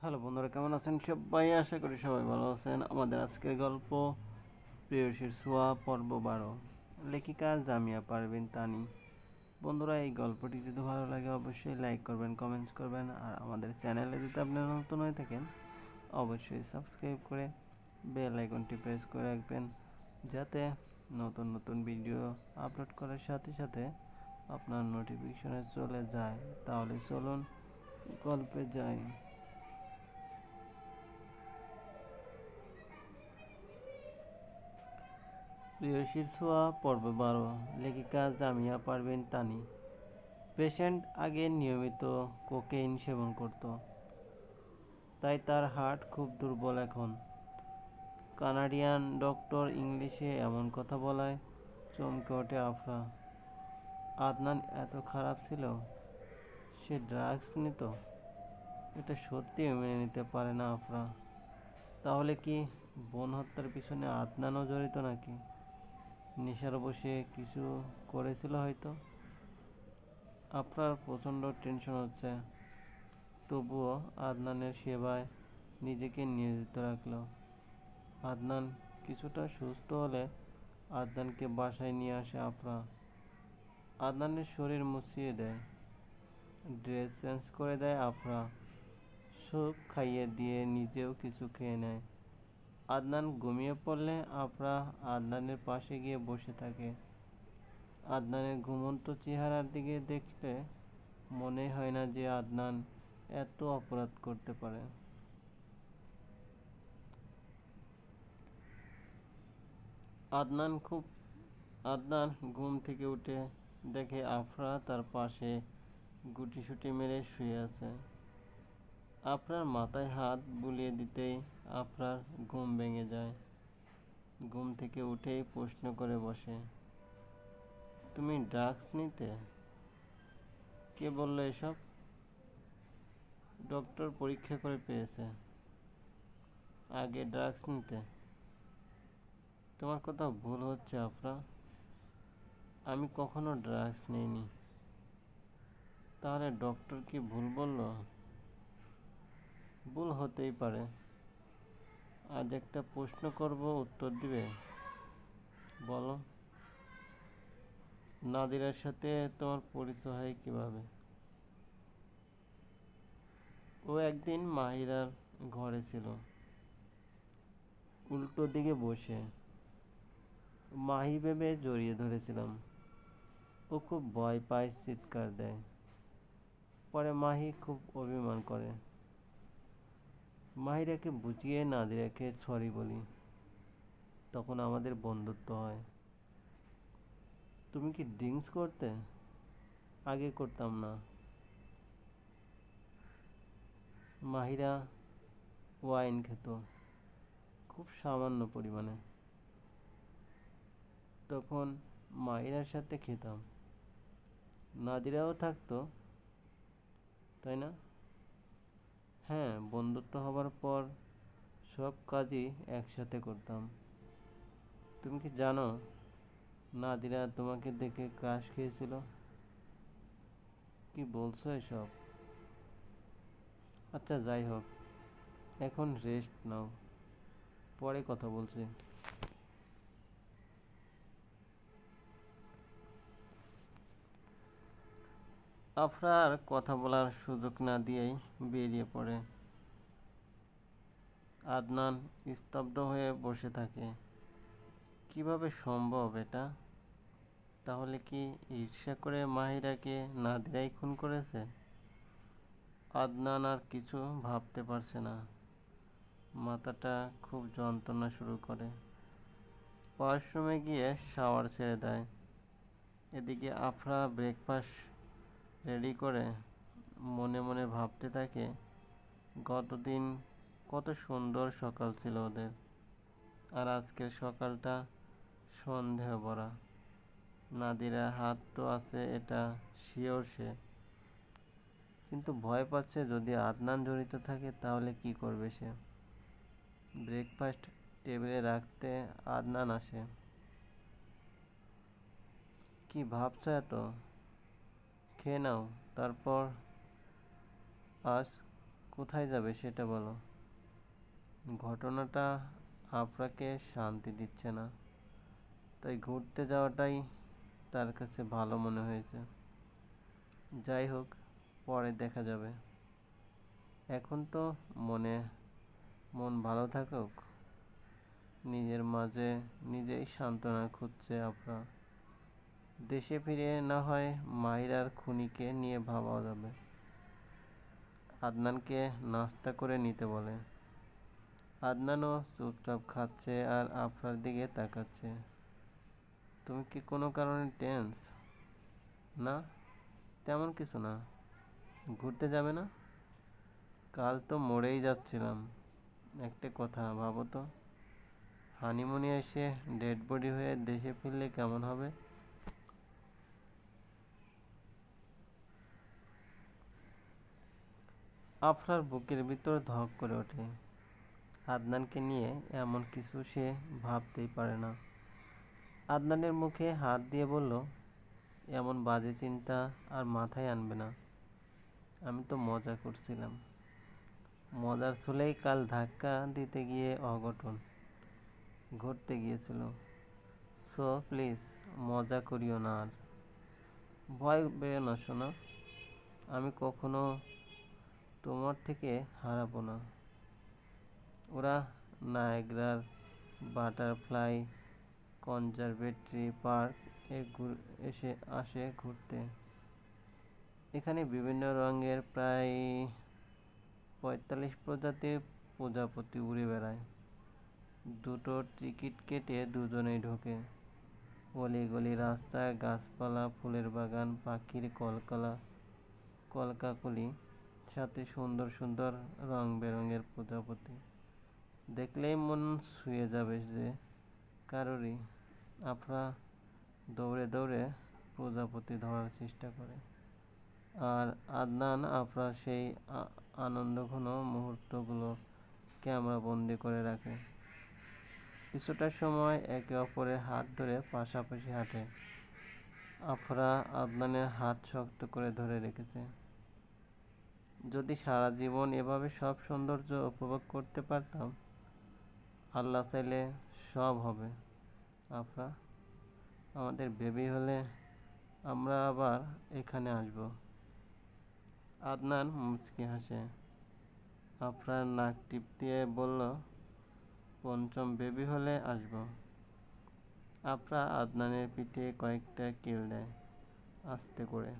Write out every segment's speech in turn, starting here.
Hello বন্ধুরা, কেমন আছেন সবাই? আশা করি সবাই ভালো আছেন। আমাদের আজকের গল্প প্রিয়সীর সোয়া, পর্ব বারো। লেখিকা জামিয়া পারবেন তানি। বন্ধুরা, এই গল্পটি যদি ভালো লাগে, অবশ্যই লাইক করবেন কমেন্টস করবেন। আর আমাদের চ্যানেলে যদি আপনারা নতুন হয়ে থাকেন, অবশ্যই সাবস্ক্রাইব করে বেল আইকনটি প্রেস করে রাখবেন, যাতে নতুন নতুন ভিডিও আপলোড করার সাথে সাথে আপনার নোটিফিকেশনে চলে যায়। তাহলে চলুন গল্পে যাই। প্রিয়সীর ছোঁয়া পর্ব বারো, লেখিকা জামিয়া পারবেন তানি। পেশেন্ট আগে নিয়মিত কোকেইন সেবন করত। তাই তার হার্ট খুব দুর্বল এখন। কানাডিয়ান ডক্টর ইংলিশে এমন কথা বলায়, চমকে ওঠে আফরা। আদনান এত খারাপ ছিল, সে ড্রাগস নিত? এটা সত্যি মেনে নিতে পারে না আফরা। তাহলে কি বোন হত্যার পিছনে আদনানও জড়িত নাকি? নেশার বসে কিছু করেছিল হয়তো? আপনার প্রচণ্ড টেনশন হচ্ছে। তবুও আদনানের সেবায় নিজেকে নিয়োজিত রাখল। আদনান কিছুটা সুস্থ হলে আদনানকে বাসায় নিয়ে আসে আফরা। আদনানের শরীর মুছিয়ে দেয়। ড্রেস চেঞ্জ করে দেয় আফরা। সুপ খাইয়ে দিয়ে নিজেও কিছু খেয়ে নেয়। আদনান ঘুমিয়ে পড়লে আফরা আদনানের পাশে গিয়ে বসে থাকে। আদনানের ঘুমন্ত চেহারার দিকে দেখলে মনে হয় না যে আদনান এত অপরাধ করতে পারে। আদনান খুব, আদনান ঘুম থেকে উঠে দেখে আফরা তার পাশে গুটি গুটিসুটি মেরে শুয়ে আছে। আফরার মাথায় হাত বুলিয়ে দিতেই আপনার ঘুম ভেঙে যায়। ঘুম থেকে উঠেই প্রশ্ন করে বসে, তুমি ড্রাগস নিতে? কে বলল এসব? ডক্টর পরীক্ষা করে পেয়েছে। আগে ড্রাগস নিতে। তোমার কথা ভুল হচ্ছে আফরা? আমি কখনো ড্রাগস নিইনি। তাহলে ডক্টর কি ভুল বলল? ভুল হতেই পারে। আজ একটা প্রশ্ন করব, উত্তর দিবে? বলো। নাদিরার সাথে তোমার পরিচয় হয় কীভাবে? ও একদিন মাহিরার ঘরে ছিল। উল্টো দিকে বসে। মাহি ভেবে জড়িয়ে ধরেছিলাম। ও খুব ভয় পায়, চিৎকার দেয়। পরে মাহি খুব অভিমান করে। মাহিরাকে বুঝিয়ে নাদিরাকে সরি বলি, তখন আমাদের বন্ধুত্ব হয়। তুমি কি ড্রিঙ্কস করতে? আগে করতাম না। মাহিরা ওয়াইন খেত, খুব সামান্য পরিমাণে। তখন মাহিরার সাথে খেতাম। নাদিরাও থাকতো, তাই না? হ্যাঁ বন্ধুত্ব হবার পর সব কাজই একসাথে করতাম। তুমি কি জানো, নাদিরা তোমাকে দেখে ক্রাশ খেয়েছিল? কি বলছো এসব? আচ্ছা যাই হোক, এখন রেস্ট নাও। পরে কথা বলছি। আফরা আর কথা বলার সুযোগ না দিয়েই বেরিয়ে পড়ে। আদনান স্তব্ধ হয়ে বসে থাকে। কীভাবে সম্ভব এটা? তাহলে কি ঈর্ষা করে মাহিরাকে নাদিরাই খুন করেছে? আদনান আর কিছু ভাবতে পারছে না। মাথাটা খুব যন্ত্রণা শুরু করে। ওয়াশরুমে গিয়ে শাওয়ার ছেড়ে দেয়। এদিকে আফরা ব্রেকফাস্ট রেডি করে মনে মনে ভাবতে থাকে, গতদিন কত সুন্দর সকাল ছিল ওদের। আর আজকের সকালটা সন্দেহ ভরা। নাদিরা হাত তো আছে এটা শিওর সে। কিন্তু ভয় পাচ্ছে যদি আদনান জড়িত থাকে তাহলে কি করবে সে? ব্রেকফাস্ট টেবিলে রাখতে আদনান আসে। কি ভাবছ এত? খেয়ে নাও, তারপর আজ কোথায় যাবে সেটা বলো। ঘটনাটা আফরাকে শান্তি দিচ্ছে না, তাই ঘুরতে যাওয়াটাই তার কাছে ভালো মনে হয়েছে। যাই হোক, পরে দেখা যাবে। এখন তো মনে, মন ভালো থাকুক। নিজের মাঝে নিজেই সান্ত্বনা খুঁজছে আফরা। দেশে ফিরে না হয় মাহিরার খুনিকে নিয়ে ভাবা যাবে। আদনানকে নাস্তা করে নিতে বলে। আদনানও চুপচাপ খাচ্ছে আর আফরার দিকে তাকাচ্ছে। তুমি কি কোনো কারণে টেন্স না, তেমন কিছু না। ঘুরতে যাবে না? কাল তো মরেই যাচ্ছিলাম। একটা কথা ভাবো তো। হানিমুনে এসে ডেড বডি হয়ে দেশে ফিরলে কেমন হবে? আফরার বুকের ভিতর ধক করে ওঠে। আদনানকে নিয়ে এমন কিছু সে ভাবতেই পারে না। আদনানের মুখে হাত দিয়ে বলল, এমন বাজে চিন্তা আর মাথায় আনবে না। আমি তো মজা করছিলাম। মজার ছলেই কাল ধাক্কা দিতে গিয়ে অঘটন ঘটতে গিয়েছিল। সো, প্লিজ, মজা করিও না আর। ভয় পেও না শোনা আমি কখনো তোমার থেকে হারাবো না। ওরা নায়গ্রার বাটারফ্লাই কনজারভেটরি পার্ক এ এসে আসে ঘুরতে। এখানে বিভিন্ন রঙের প্রায় পঁয়তাল্লিশ প্রজাতির প্রজাপতি উড়ে বেড়ায়। দুটো টিকিট কেটে দুজনেই ঢোকে। গলি গলি রাস্তায় গাছপালা, ফুলের বাগান, পাখির কলকলা, কলকাকলি। সাথে সুন্দর সুন্দর রং বেরঙের প্রজাপতি। দেখলেই মন শুয়ে যাবে যে কারোরই আফরা দৌড়ে দৌড়ে প্রজাপতি ধরার চেষ্টা করে। আর আদনান আফরা সেই আনন্দঘন মুহূর্তগুলো ক্যামেরা বন্দি করে রাখে। কিছুটা সময় একে অপরের হাত ধরে পাশাপাশি হাঁটে। আফরা আদনানের হাত শক্ত করে ধরে রেখেছে। যদি সারা জীবন এভাবে সব সৌন্দর্য উপভোগ করতে পারতাম, আল্লাহ চাইলে সব হবে। আফরা, আমাদের বেবি হলে আমরা আবার এখানে আসব। আদনান মুচকি হাসে। আপনার নাক টিপ দিয়ে বলল, পঞ্চম বেবি হলে আসব। আফরা আদনানের পিঠে কয়েকটা কিল দেয় আস্তে করে।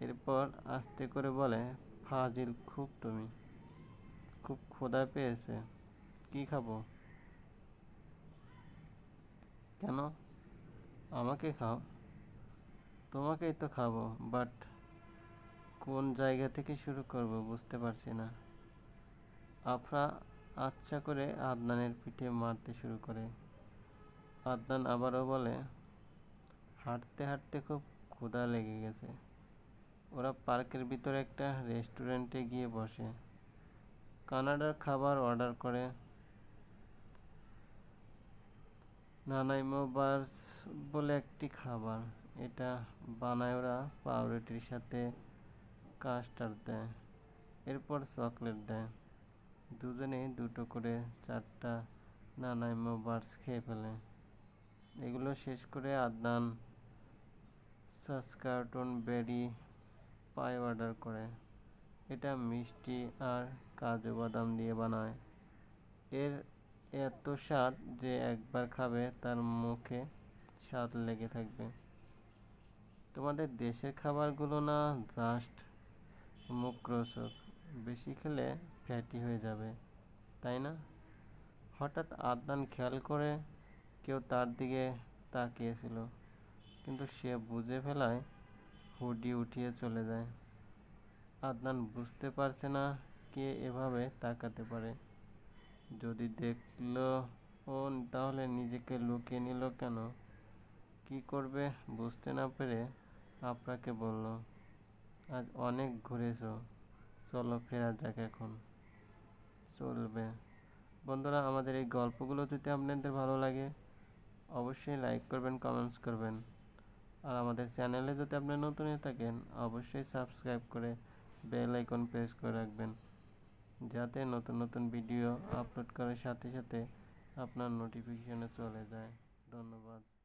এরপর আস্তে করে বলে ফাজিল, খুব তুমি। খুব ক্ষুধা পেয়েছে। কি খাব? কেন? আমাকে খাও। তোমাকেই তো খাব বাট কোন জায়গা থেকে শুরু করব বুঝতে পারছি না। আফরা আচ্ছা করে আদনানের পিঠে মারতে শুরু করে। আদনান আবারও বলে, হাঁটতে হাঁটতে খুব ক্ষুধা লেগে গেছে। ওরা পার্কের ভিতরে একটা রেস্টুরেন্টে গিয়ে বসে। কানাডার খাবার অর্ডার করে। নানাইমো বার্স বলে একটি খাবার। এটা বানায় ওরা পাউরুটির সাথে কাস্টার্ড দেয়, এরপর চকলেট দেয়। দুজনে দুটো করে চারটা নানাইমো বার্স খেয়ে ফেলে। এগুলো শেষ করে আদনান সাসকার্টন বেরি পাই অর্ডার করে। এটা মিষ্টি আর কাজু বাদাম দিয়ে বানায়। এর এত স্বাদ যে একবার খাবে তার মুখে স্বাদ লেগে থাকবে। তোমাদের দেশের খাবারগুলো না জাস্ট মুখরোচক। বেশি খেলে ফ্যাটি হয়ে যাবে, তাই না? হঠাৎ আদনান খেয়াল করে কেউ তার দিকে তাকিয়েছিল, কিন্তু সে বুঝে ফেলায় হুডি উঠিয়ে চলে যায়। আদনান বুঝতে পারছে না কে এভাবে তাকাতে পারে। যদি দেখল, ও তাহলে নিজেকে লুকিয়ে নিল কেন? কি করবে বুঝতে না পেরে আপনাকে বলল, আজ অনেক ঘুরেছ। চলো ফেরা যাক এখন। চলবে। বন্ধুরা, আমাদের এই গল্পগুলো যদি আপনাদের ভালো লাগে, অবশ্যই লাইক করবেন কমেন্টস করবেন। আর আমাদের চ্যানেলে যদি আপনি নতুন হয়ে থাকেন, অবশ্যই সাবস্ক্রাইব করে বেল আইকন প্রেস করে রাখবেন। যাতে নতুন নতুন ভিডিও আপলোড করার সাথে সাথে আপনার নোটিফিকেশনে চলে যায়। ধন্যবাদ।